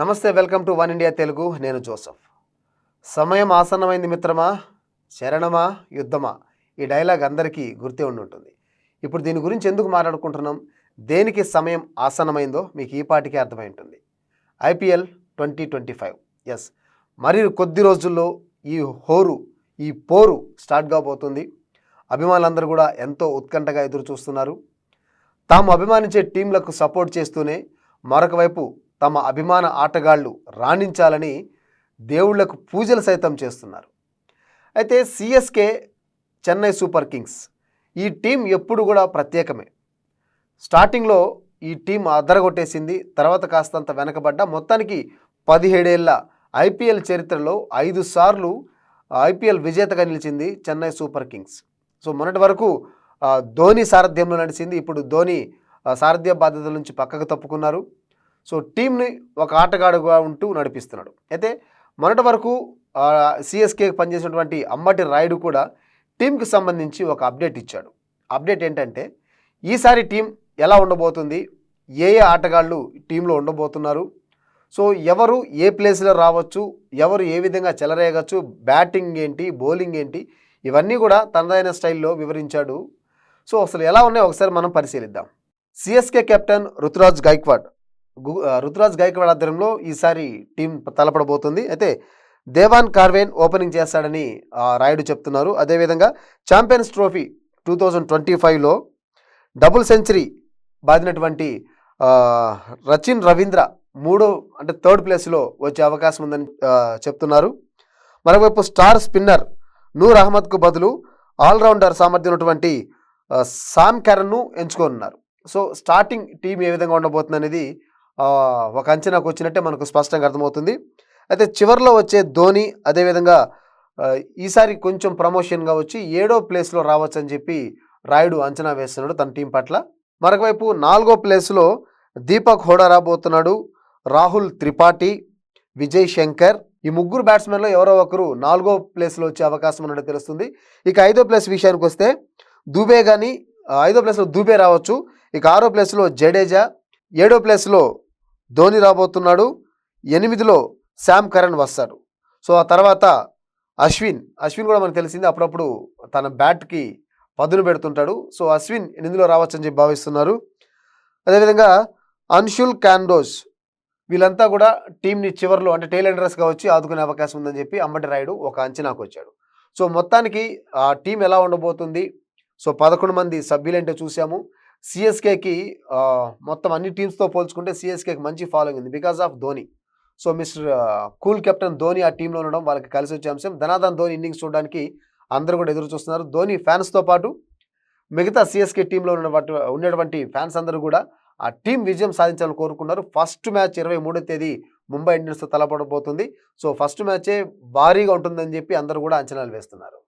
నమస్తే welcome to One India Telugu. నేను Joseph. సమయం ఆసన్నమైంది మిత్రమా? శరణమా? యుద్ధమా? ఈ డైలాగ్ అందరికీ గుర్తే ఉండి ఉంటుంది ఇప్పుడు దీని గురించి ఎందుకు మాట్లాడుకుంటున్నాం? దేనికి సమయం ఆసన్నమైందో మీకు ఈ పాటికే అర్థమై ఉంటుంది. IPL twenty twenty five. Yes మరి కొద్ది రోజుల్లో ఈ హోరు ఈ పోరు స్టార్ట్ కాబోతుంది. అభిమానులందరూ కూడా ఎంతో ఉత్కంఠగా ఎదురు చూస్తున్నారు తాము అభిమానించే టీంలకు సపోర్ట్ చేస్తూనే మరొక వైపు తమ అభిమాన ఆటగాళ్ళు రాణించాలని దేవుళ్ళకు పూజలు సైతం చేస్తున్నారు. అయితే సిఎస్కే చెన్నై సూపర్ కింగ్స్ ఈ టీం ఎప్పుడు కూడా ప్రత్యేకమే. స్టార్టింగ్లో ఈ టీం అదరగొట్టేసింది తర్వాత కాస్తంత వెనకబడ్డ మొత్తానికి పదిహేడేళ్ళ ఐపీఎల్ చరిత్రలో ఐదు సార్లు ఐపీఎల్ విజేతగా నిలిచింది చెన్నై సూపర్ కింగ్స్. సో మొన్నటి వరకు ధోని సారథ్యంలో నడిచింది. ఇప్పుడు ధోని సారథ్య బాధ్యతల నుంచి పక్కకు తప్పుకున్నారు. సో టీంని ఒక ఆటగాడుగా ఉంటూ నడిపిస్తున్నాడు. అయితే మొన్నటి వరకు సిఎస్కే పనిచేసినటువంటి అమ్మటి రాయుడు కూడా టీంకి సంబంధించి ఒక అప్డేట్ ఇచ్చాడు. అప్డేట్ ఏంటంటే ఈసారి టీం ఎలా ఉండబోతుంది? ఏ ఏ ఆటగాళ్ళు టీంలో ఉండబోతున్నారు? సో ఎవరు ఏ ప్లేస్లో రావచ్చు? ఎవరు ఏ విధంగా చెలరేయగచ్చు? బ్యాటింగ్ ఏంటి? బౌలింగ్ ఏంటి? ఇవన్నీ కూడా తనదైన స్టైల్లో వివరించాడు. సో అసలు ఎలా ఉన్నాయో? ఒకసారి మనం పరిశీలిద్దాం. సిఎస్కే కెప్టెన్ రుతురాజ్ గైక్వాడ్ రుతురాజ్ గైక్వాడ్ ఆధ్వర్యంలో ఈసారి టీం తలపడబోతుంది. అయితే దేవాన్ కార్వేన్ ఓపెనింగ్ చేస్తాడని రాయుడు చెప్తున్నారు. అదేవిధంగా Champions Trophy two thousand twenty ఫైవ్లో డబుల్ సెంచరీ బాదినటువంటి రచిన్ రవీంద్ర మూడో అంటే థర్డ్ ప్లేస్లో వచ్చే అవకాశం ఉందని చెప్తున్నారు. మరోవైపు స్టార్ స్పిన్నర్ నూర్ అహ్మద్కు బదులు ఆల్రౌండర్ సామర్థ్యం ఉన్నటువంటి సామ్ కెరన్ను ఎంచుకోనున్నారు. సో స్టార్టింగ్ టీం ఏ విధంగా ఉండబోతుంది అనేది ఒక అంచనాకు వచ్చినట్టే మనకు స్పష్టంగా అర్థమవుతుంది. అయితే చివరిలో వచ్చే ధోని అదేవిధంగా ఈసారి కొంచెం ప్రమోషన్గా వచ్చి ఏడో ప్లేస్లో రావచ్చు అని చెప్పి రాయుడు అంచనా వేస్తున్నాడు తన టీం పట్ల. మరొకవైపు నాలుగో ప్లేస్లో దీపక్ హోడా రాబోతున్నాడు రాహుల్ త్రిపాఠి విజయ్ శంకర్. ఈ ముగ్గురు బ్యాట్స్మెన్లో ఎవరో ఒకరు నాలుగో ప్లేస్లో వచ్చే అవకాశం ఉన్నట్టు తెలుస్తుంది. ఇక ఐదో ప్లేస్ విషయానికి వస్తే దూబే కానీ ఐదో ప్లేస్లో దూబే రావచ్చు. ఇక ఆరో ప్లేస్లో జడేజా ఏడో ప్లేస్లో ధోని రాబోతున్నాడు. ఎనిమిదిలో శామ్ కరణ్ వస్తాడు. సో ఆ తర్వాత అశ్విన్ అశ్విన్ కూడా మనకు తెలిసింది అప్పుడప్పుడు తన బ్యాట్కి పదును పెడుతుంటాడు. సో అశ్విన్ ఎనిమిదిలో రావచ్చని చెప్పి భావిస్తున్నారు. అదేవిధంగా అన్షుల్ క్యాండోస్ వీళ్ళంతా కూడా టీంని చివరిలో అంటే టైల్ వచ్చి ఆదుకునే అవకాశం ఉందని చెప్పి అంబటి రాయుడు ఒక అంచనాకు వచ్చాడు. సో మొత్తానికి ఆ టీం ఎలా ఉండబోతుంది? సో పదకొండు మంది సభ్యులంటే చూసాము సిఎస్కేకి మొత్తం అన్ని టీమ్స్తో పోల్చుకుంటే సిఎస్కేకి మంచి ఫాలోయింగ్ ఉంది because of Dhoni. So mister cool captain Dhoni ఆ టీంలో ఉండడం వాళ్ళకి కలిసి వచ్చే అంశం. ధనాధన్ ధోని ఇన్నింగ్స్ చూడడానికి అందరూ కూడా ఎదురు చూస్తున్నారు. ధోని ఫ్యాన్స్తో పాటు మిగతా సిఎస్కే టీంలో ఉన్నటువంటి ఉన్నటువంటి ఫ్యాన్స్ అందరూ కూడా ఆ టీం విజయం సాధించాలని కోరుకున్నారు ఫస్ట్ మ్యాచ్ ఇరవై మూడో తేదీ ముంబై ఇండియన్స్తో తలపడబోతుంది. సో ఫస్ట్ మ్యాచే భారీగా ఉంటుందని చెప్పి అందరూ కూడా అంచనాలు వేస్తున్నారు.